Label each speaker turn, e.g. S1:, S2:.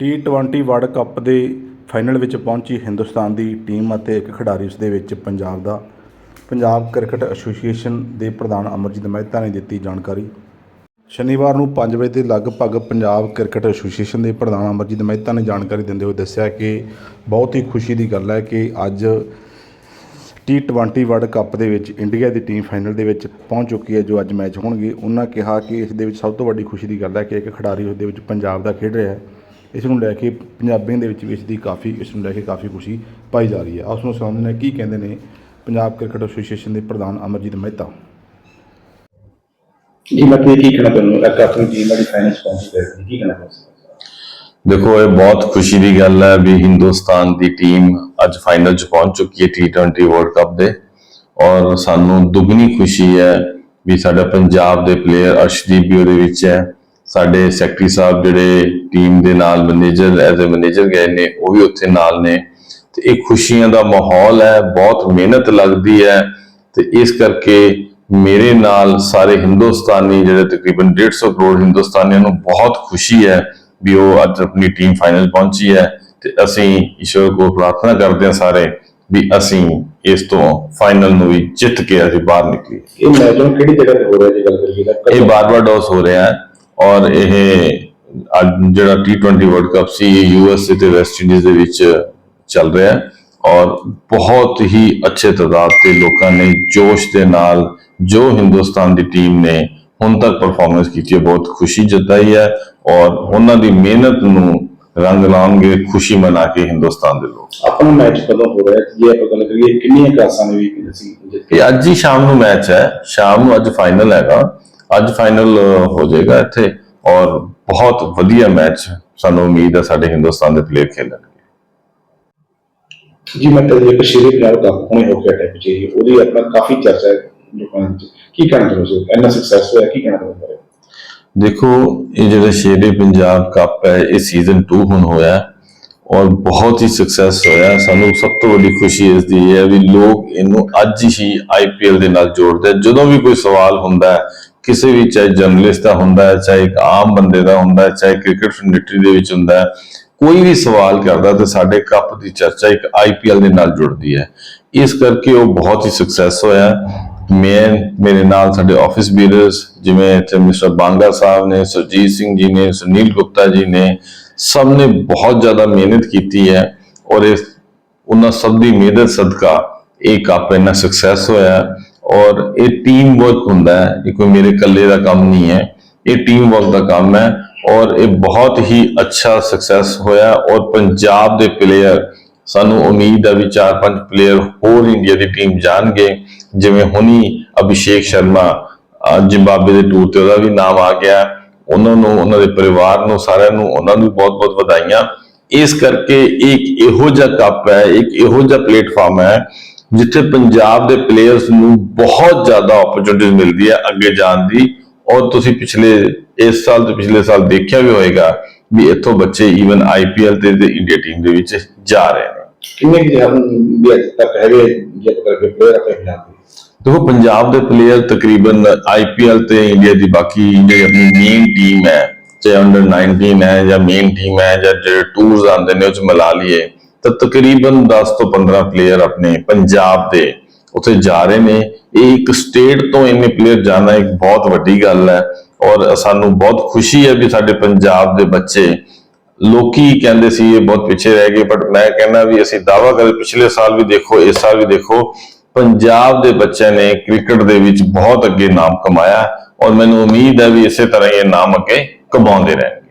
S1: T20 world cup ਦੇ final ਵਿੱਚ ਪਹੁੰਚੀ ਹਿੰਦੁਸਤਾਨ ਦੀ ਟੀਮ ਅਤੇ ਇੱਕ ਖਿਡਾਰੀ ਉਸ ਦੇ ਵਿੱਚ ਪੰਜਾਬ ਦਾ, ਪੰਜਾਬ ਕ੍ਰਿਕਟ ਐਸੋਸੀਏਸ਼ਨ ਦੇ ਪ੍ਰਧਾਨ ਅਮਰਜੀਤ ਮਹਿਤਾ ਨੇ ਦਿੱਤੀ ਜਾਣਕਾਰੀ। ਸ਼ਨੀਵਾਰ ਨੂੰ 5 ਵਜੇ ਦੇ ਲਗਭਗ ਪੰਜਾਬ ਕ੍ਰਿਕਟ ਐਸੋਸੀਏਸ਼ਨ ਦੇ ਪ੍ਰਧਾਨ ਅਮਰਜੀਤ ਮਹਿਤਾ ਨੇ ਜਾਣਕਾਰੀ ਦਿੰਦੇ ਹੋਏ ਦੱਸਿਆ ਕਿ ਬਹੁਤ ਹੀ ਖੁਸ਼ੀ ਦੀ ਗੱਲ ਹੈ ਕਿ ਅੱਜ ਟੀ20 ਵਰਲਡ ਕੱਪ ਦੇ ਵਿੱਚ ਇੰਡੀਆ ਦੀ ਟੀਮ ਫਾਈਨਲ ਦੇ ਵਿੱਚ ਪਹੁੰਚ ਚੁੱਕੀ ਹੈ ਜੋ ਅੱਜ ਮੈਚ ਹੋਣਗੇ। ਉਹਨਾਂ ਕਿਹਾ ਕਿ ਇਸ ਦੇ ਵਿੱਚ ਸਭ ਤੋਂ ਵੱਡੀ ਖੁਸ਼ੀ ਦੀ ਗੱਲ ਹੈ ਕਿ ਇੱਕ ਖਿਡਾਰੀ ਉਸ ਦੇ ਵਿੱਚ ਪੰਜਾਬ ਦਾ ਖੇਡ ਰਿਹਾ ਹੈ। ਇਸ ਨੂੰ ਲੈ ਕੇ ਪੰਜਾਬੀਆਂ ਦੇ ਵਿੱਚ ਵੀ ਇਸ ਦੀ ਕਾਫੀ ਇਸ ਨੂੰ ਲੈ ਕੇ ਕਾਫੀ ਖੁਸ਼ੀ ਪਾਈ ਜਾ ਰਹੀ ਹੈ। ਉਸ ਨੂੰ ਨੇ ਕੀ ਕਹਿੰਦੇ ਨੇ ਪੰਜਾਬ ਕ੍ਰਿਕਟ ਐਸੋਸੀਏਸ਼ਨ ਦੇ ਪ੍ਰਧਾਨ ਅਮਰਜੀਤ ਮਹਿਤਾ।
S2: ਜੀ ਮੈਂ ਕੀ ਕੀ ਕਹਿਣਾ ਆਪਣੀ ਟੀਮ ਵਾਲੀ ਫਾਈਨਲ ਪਹੁੰਚ ਗਈ। ਕੀ ਕਹਿਣਾ ਚਾਹੁੰਦੇ?
S3: ਦੇਖੋ ਇਹ ਬਹੁਤ ਖੁਸ਼ੀ ਦੀ ਗੱਲ ਹੈ ਵੀ ਹਿੰਦੁਸਤਾਨ ਦੀ ਟੀਮ ਅੱਜ ਫਾਈਨਲ 'ਚ ਪਹੁੰਚ ਚੁੱਕੀ ਹੈ T20 ਵਰਲਡ ਕੱਪ ਦੇ। ਔਰ ਸਾਨੂੰ ਦੁੱਗਣੀ ਖੁਸ਼ੀ ਹੈ ਵੀ ਸਾਡਾ ਪੰਜਾਬ ਦੇ ਪਲੇਅਰ ਅਰਸ਼ਦੀਪ ਵੀ ਉਹਦੇ ਵਿੱਚ ਹੈ। ਸਾਡੇ ਸੈਕਟਰੀ ਸਾਹਿਬ ਜਿਹੜੇ ਟੀਮ ਦੇ ਨਾਲ ਮੈਨੇਜਰ ਐਜ਼ ਅ ਮੈਨੇਜਰ ਗਏ ਨੇ ਉਹ ਵੀ ਉੱਥੇ ਨਾਲ ਨੇ। ਤੇ ਇਹ ਖੁਸ਼ੀਆਂ ਦਾ ਮਾਹੌਲ ਹੈ ਬਹੁਤ ਮਿਹਨਤ ਲੱਗਦੀ ਹੈ। ਤੇ ਇਸ ਕਰਕੇ ਮੇਰੇ ਨਾਲ ਸਾਰੇ ਹਿੰਦੁਸਤਾਨੀ ਜਿਹੜੇ ਤਕਰੀਬਨ 150 ਕਰੋੜ ਹਿੰਦੁਸਤਾਨੀਆਂ ਨੂੰ ਬਹੁਤ ਖੁਸ਼ੀ ਹੈ ਵੀ ਉਹ ਅੱਜ ਆਪਣੀ ਟੀਮ ਫਾਈਨਲ ਪਹੁੰਚੀ ਹੈ। ਤੇ ਅਸੀਂ ਈਸ਼ਵਰ ਕੋਲ ਪ੍ਰਾਰਥਨਾ ਕਰਦੇ ਹਾਂ ਸਾਰੇ ਵੀ ਅਸੀਂ ਇਸ ਤੋਂ ਫਾਈਨਲ ਨੂੰ ਵੀ ਜਿੱਤ ਕੇ ਅਸੀਂ ਬਾਹਰ ਨਿਕਲੀਏ।
S2: ਇਹ ਮੈਚ ਕਿਹੜੀ ਜਗ੍ਹਾ ਤੇ ਹੋ ਰਿਹਾ ਜੀ ਗੱਲ ਕਰੀਏ ਤਾਂ?
S3: ਇਹ ਬਾਰਬਾਡੋਸ ਹੋ ਰਿਹਾ ਹੈ। ਔਰ ਇਹ ਜਿਹੜਾ T20 ਵਰਲਡ ਕੱਪ ਸੀ ਇਹ ਯੂਐਸਏ ਤੇ ਵੈਸਟ ਇੰਡੀਜ਼ ਦੇ ਵਿੱਚ ਚੱਲ ਰਿਹਾ ਹੈ ਔਰ ਬਹੁਤ ਹੀ ਅੱਛੇ ਤਦਾਦ ਤੇ ਲੋਕਾਂ ਨੇ ਜੋਸ਼ ਦੇ ਨਾਲ ਜੋ ਹਿੰਦੁਸਤਾਨ ਦੀ ਟੀਮ ਨੇ ਹੁਣ ਤੱਕ ਪਰਫਾਰਮੈਂਸ ਕੀਤੀ ਹੈ ਬਹੁਤ ਖੁਸ਼ੀ ਜਤਾਈ ਹੈ ਔਰ ਉਹਨਾਂ ਦੀ ਮਿਹਨਤ ਨੂੰ ਰੰਗ ਲਾਉਣਗੇ ਖੁਸ਼ੀ ਮਨਾ ਕੇ ਹਿੰਦੁਸਤਾਨ ਦੇ ਲੋਕ।
S2: ਆਪਣਾ ਮੈਚ ਕਦੋਂ ਹੋ ਰਿਹਾ ਜੇ ਆਪਾਂ ਗੱਲ ਕਰੀਏ ਕਿੰਨੀਆਂ ਕਲਾਸਾਂ ਨੇ ਵੀ ਅਸੀਂ ਜਿੱਤ ਕੇ
S3: ਇਹ ਅੱਜ ਹੀ ਸ਼ਾਮ ਨੂੰ ਮੈਚ ਹੈ ਸ਼ਾਮ ਨੂੰ ਅੱਜ ਫਾਈਨਲ ਹੈਗਾ। ਅੱਜ ਫਾਈਨਲ ਹੋ ਜਾਏਗਾ ਇੱਥੇ ਔਰ ਬਹੁਤ ਵਧੀਆ ਮੈਚ ਸਾਨੂੰ ਉਮੀਦ ਹੈ ਸਾਡੇ ਹਿੰਦੁਸਤਾਨ ਦੇ ਪਲੇਅਰ ਖੇਲਣਗੇ
S2: ਜੀ ਮੈਂ ਤਾਂ ਇੱਕ ਸ਼ੇਰੇ ਪੰਜਾਬ ਦਾ ਹੁਣੇ ਹੋ ਕੇ ਟੈਪ ਜੀ ਉਹਦੀ ਆਪਣਾ ਕਾਫੀ ਚਰਚਾ ਹੈ ਲੋਕਾਂ ਵਿੱਚ। ਕੀ ਕਹਿਣਾ ਚਾਹੁੰਦੇ ਹੋ ਇੰਨਾ ਸਕਸੈਸ ਹੋਇਆ ਕੀ ਕਹਿਣਾ ਚਾਹੁੰਦੇ ਹੋ
S3: ਦੇਖੋ ਇਹ ਜਿਹੜਾ ਸ਼ੇਰੇ ਪੰਜਾਬ ਕੱਪ ਹੈ ਇਹ ਸੀਜ਼ਨ 2 ਹੁਣ ਹੋਇਆ ਹੈ ਔਰ ਬਹੁਤ ਹੀ ਸਕਸੈਸ ਹੋਇਆ। ਸਾਨੂੰ ਸਭ ਤੋਂ ਵੱਡੀ ਖੁਸ਼ੀ ਇਸ ਦੀ ਹੈ ਵੀ ਲੋਕ ਇਹਨੂੰ ਅੱਜ ਹੀ ਆਈਪੀਐਲ ਦੇ ਨਾਲ ਜੋੜਦੇ। ਜਦੋਂ ਵੀ ਕੋਈ ਸਵਾਲ ਹੁੰਦਾ ਹੈ ਕਿਸੇ ਵੀ ਚਾਹੇ ਜਰਨਲਿਸਟ ਦਾ ਹੁੰਦਾ ਹੈ, ਚਾਹੇ ਇੱਕ ਆਮ ਬੰਦੇ ਦਾ ਹੁੰਦਾ ਹੈ, ਚਾਹੇ ਕ੍ਰਿਕਟ ਫੈਡਰੇਟਰੀ ਦੇ ਵਿੱਚ ਹੁੰਦਾ ਹੈ, ਕੋਈ ਵੀ ਸਵਾਲ ਕਰਦਾ ਤੇ ਸਾਡੇ ਕੱਪ ਦੀ ਚਰਚਾ ਇੱਕ ਆਈਪੀਐਲ ਦੇ ਨਾਲ ਜੁੜਦੀ ਹੈ। ਇਸ ਕਰਕੇ ਉਹ ਬਹੁਤ ਹੀ ਸਕਸੈਸ ਹੋਇਆ। ਮੈਂ, ਮੇਰੇ ਨਾਲ ਸਾਡੇ ਆਫਿਸ ਬੀਰਰਸ ਜਿਵੇਂ ਇੱਥੇ ਮਿਸਟਰ ਬਾਂਗਾ ਸਾਹਿਬ ਨੇ, ਸੁਰਜੀਤ ਸਿੰਘ ਜੀ ਨੇ, ਸੁਨੀਲ ਗੁਪਤਾ ਜੀ ਨੇ, ਸਭ ਨੇ ਬਹੁਤ ਜ਼ਿਆਦਾ ਮਿਹਨਤ ਕੀਤੀ ਹੈ ਔਰ ਇਸ ਉਹਨਾਂ ਸਭ ਦੀ ਮਿਹਨਤ ਸਦਕਾ ਇਹ ਕੱਪ ਇੰਨਾ ਸਕਸੈਸ ਹੋਇਆ। ਔਰ ਇਹ ਟੀਮ ਵਰਕ ਹੁੰਦਾ ਹੈ, ਇਹ ਕੋਈ ਮੇਰੇ ਇਕੱਲੇ ਦਾ ਕੰਮ ਨਹੀਂ ਹੈ, ਇਹ ਟੀਮ ਵਰਕ ਦਾ ਕੰਮ ਹੈ ਔਰ ਇਹ ਬਹੁਤ ਹੀ ਅੱਛਾ ਸਕਸੈਸ ਹੋਇਆ ਔਰ ਪੰਜਾਬ ਦੇ ਪਲੇਅਰ ਸਾਨੂੰ ਉਮੀਦ ਹੈ ਵੀ ਚਾਰ ਪੰਜ ਪਲੇਅਰ ਹੋਰ ਇੰਡੀਆ ਦੀ ਟੀਮ ਜਾਣਗੇ, ਜਿਵੇਂ ਹੁਣੀ ਅਭਿਸ਼ੇਕ ਸ਼ਰਮਾ, ਅਹ ਜ਼ਿੰਬਾਬਵੇ ਦੇ ਟੂਰ ਤੇ ਉਹਦਾ ਵੀ ਨਾਮ ਆ ਗਿਆ, ਉਹਨਾਂ ਨੂੰ, ਉਹਨਾਂ ਦੇ ਪਰਿਵਾਰ ਨੂੰ, ਸਾਰਿਆਂ ਨੂੰ, ਉਹਨਾਂ ਨੂੰ ਬਹੁਤ-ਬਹੁਤ ਵਧਾਈਆਂ। ਇਸ ਕਰਕੇ ਇੱਕ ਇਹੋ ਜਿਹਾ ਕੱਪ ਹੈ, ਇੱਕ ਇਹੋ ਜਿਹਾ ਪਲੇਟਫਾਰਮ ਹੈ ਜਿੱਥੇ ਪੰਜਾਬ ਦੇ ਪਲੇਅਰਸ ਨੂੰ ਬਹੁਤ ਜ਼ਿਆਦਾ ਓਪਰਚੁਨਿਟੀਜ਼ ਮਿਲਦੀ ਹੈ ਅੱਗੇ ਜਾਣ ਦੀ। ਔਰ ਤੁਸੀਂ ਪਿਛਲੇ ਇਸ ਸਾਲ ਤੇ ਪਿਛਲੇ ਸਾਲ ਦੇਖਿਆ ਵੀ ਹੋਵੇਗਾ ਵੀ ਇੱਥੋਂ ਬੱਚੇ ਈਵਨ ਆਈਪੀਐਲ ਤੇ ਇੰਡੀਆ ਟੀਮ ਦੇ ਵਿੱਚ ਜਾ ਰਹੇ ਨੇ।
S2: ਕਿੰਨੇ ਕਿ ਜਹਾਨ ਵੀ ਅੱਜ ਤੱਕ ਹੈਗੇ ਜੇ ਆਪਾਂ ਕਰਕੇ ਪਲੇਅਰ ਆਪਣੇ ਪੰਜਾਬ ਦੇ
S3: ਦੇਖੋ ਪੰਜਾਬ ਦੇ ਪਲੇਅਰ ਤਕਰੀਬਨ ਆਈਪੀਐਲ ਤੇ ਇੰਡੀਆ ਦੀ ਬਾਕੀ ਜਿਹੜੀ ਆਪਣੀ ਮੇਨ ਟੀਮ ਹੈ ਚਾਹੇ ਅੰਡਰ 19 ਹੈ ਜਾਂ ਮੇਨ ਟੀਮ ਹੈ ਜਾਂ ਜਿਹੜੇ ਟੂਰਸ ਆਉਂਦੇ ਨੇ ਉਹ ਚ ਮਿਲਾ ਲਈਏ। ਤਾਂ ਤਕਰੀਬਨ 10 ਤੋਂ 15 ਪਲੇਅਰ ਆਪਣੇ ਪੰਜਾਬ ਦੇ ਉੱਥੇ ਜਾ ਰਹੇ ਨੇ। ਇਹ ਇੱਕ ਸਟੇਟ ਤੋਂ ਇੰਨੇ ਪਲੇਅਰ ਜਾਣਾ ਇੱਕ ਬਹੁਤ ਵੱਡੀ ਗੱਲ ਹੈ ਔਰ ਸਾਨੂੰ ਬਹੁਤ ਖੁਸ਼ੀ ਹੈ ਵੀ ਸਾਡੇ ਪੰਜਾਬ ਦੇ ਬੱਚੇ ਲੋਕੀ ਕਹਿੰਦੇ ਸੀ ਇਹ ਬਹੁਤ ਪਿੱਛੇ ਰਹਿ ਗਏ ਬਟ ਮੈਂ ਕਹਿੰਦਾ ਵੀ ਅਸੀਂ ਦਾਵਾ ਕਰੇ, ਪਿਛਲੇ ਸਾਲ ਵੀ ਦੇਖੋ, ਇਸ ਸਾਲ ਵੀ ਦੇਖੋ, ਪੰਜਾਬ ਦੇ ਬੱਚਿਆਂ ਨੇ ਕ੍ਰਿਕਟ ਦੇ ਵਿੱਚ ਬਹੁਤ ਅੱਗੇ ਨਾਮ ਕਮਾਇਆ ਔਰ ਮੈਨੂੰ ਉਮੀਦ ਹੈ ਵੀ ਇਸੇ ਤਰ੍ਹਾਂ ਹੀ ਇਹ ਨਾਮ ਅੱਗੇ ਕਮਾਉਂਦੇ ਰਹਿਣਗੇ।